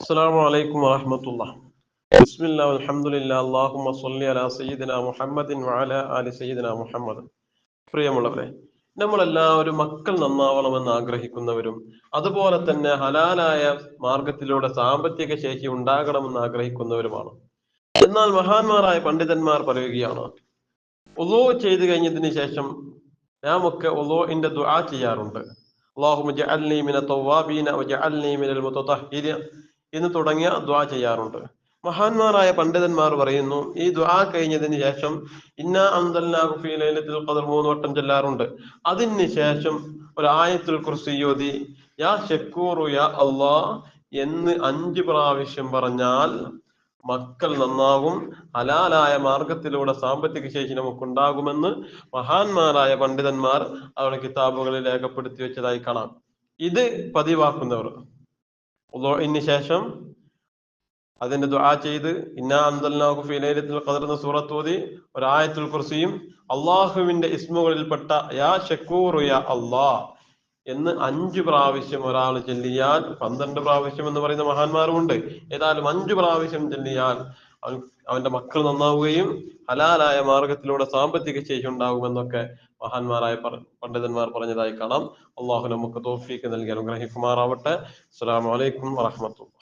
السلام عليكم ورحمة الله بسم الله والحمد لله اللهم صل على سيدنا محمد وعلى آل سيدنا محمد പ്രിയമുള്ളവരെ നമ്മളെല്ലാവരും മക്കൾ നന്നാവണമെന്ന് ആഗ്രഹിക്കുന്നവരും അതുപോലെ തന്നെ ഹലാലായ മാർഗത്തിലൂടെ സാമ്പത്തിക ശേഷി ഉണ്ടാകണമെന്ന് ആഗ്രഹിക്കുന്നവരുമാണ് എന്നാൽ മഹാന്മാരായ പണ്ഡിതന്മാർ പറയുകയാണ് ഒലോ ചെയ്തു കഴിഞ്ഞതിന് ശേഷം നാം ഒക്കെ ഒലോന്റെ ദുആ ചെയ്യാറുണ്ട് അള്ളാഹു എന്ന് തുടങ്ങിയ ദ്വാ ചെയ്യാറുണ്ട്. മഹാന്മാരായ പണ്ഡിതന്മാർ പറയുന്നു ഈ ദ്വാ കഴിഞ്ഞതിന് ശേഷം ഇന്ന ലൈലത്തുൽ ഖദർ മൂന്ന് വട്ടം ചെല്ലാറുണ്ട്. അതിന് ശേഷം ഒരു ആയത്തുൽ കുർസി ഓതി യാ ഷക്കൂറു യാ അള്ളാ എന്ന് അഞ്ച് പ്രാവശ്യം പറഞ്ഞാൽ മക്കൾ നന്നാകും ഹലാലായ മാർഗത്തിലൂടെ സാമ്പത്തിക ശേഷി നമുക്കുണ്ടാകുമെന്ന് മഹാന്മാരായ പണ്ഡിതന്മാർ അവരുടെ കിതാബുകളിൽ രേഖപ്പെടുത്തി വെച്ചതായി കാണാം. ഇത് പതിവാക്കുന്നവർ. ഉദോഇന് ശേഷം അതിന്റെ ദുആ ചെയ്ത് ഇന്നാ കതിർന്ന സൂറത്തോതി ഒരായത്തുൽ കുർസിയും അള്ളാഹുവിന്റെ ഇസ്മുകളിൽപ്പെട്ട യാ ഷക്കൂറു യാ അള്ളാ എന്ന് അഞ്ച് പ്രാവശ്യം ഒരാൾ ചെല്ലിയാൽ പന്ത്രണ്ട് പ്രാവശ്യം എന്ന് പറയുന്ന മഹാന്മാരുമുണ്ട്. ഏതായാലും അഞ്ച് പ്രാവശ്യം ചെല്ലിയാൽ അവന്റെ മക്കൾ നന്നാവുകയും ഹലാലായ മാർഗത്തിലൂടെ സാമ്പത്തിക ശേഷി ഉണ്ടാകുമെന്നൊക്കെ മഹാന്മാരായ പണ്ഡിതന്മാർ പറഞ്ഞതായി കാണാം. അള്ളാഹു നമുക്ക് തോഫീക്ക് നൽകി അനുഗ്രഹിക്കുമാറാവട്ടെ. അസ്സലാമലൈക്കും അലൈക്കും വറഹ്മത്തുള്ളാഹി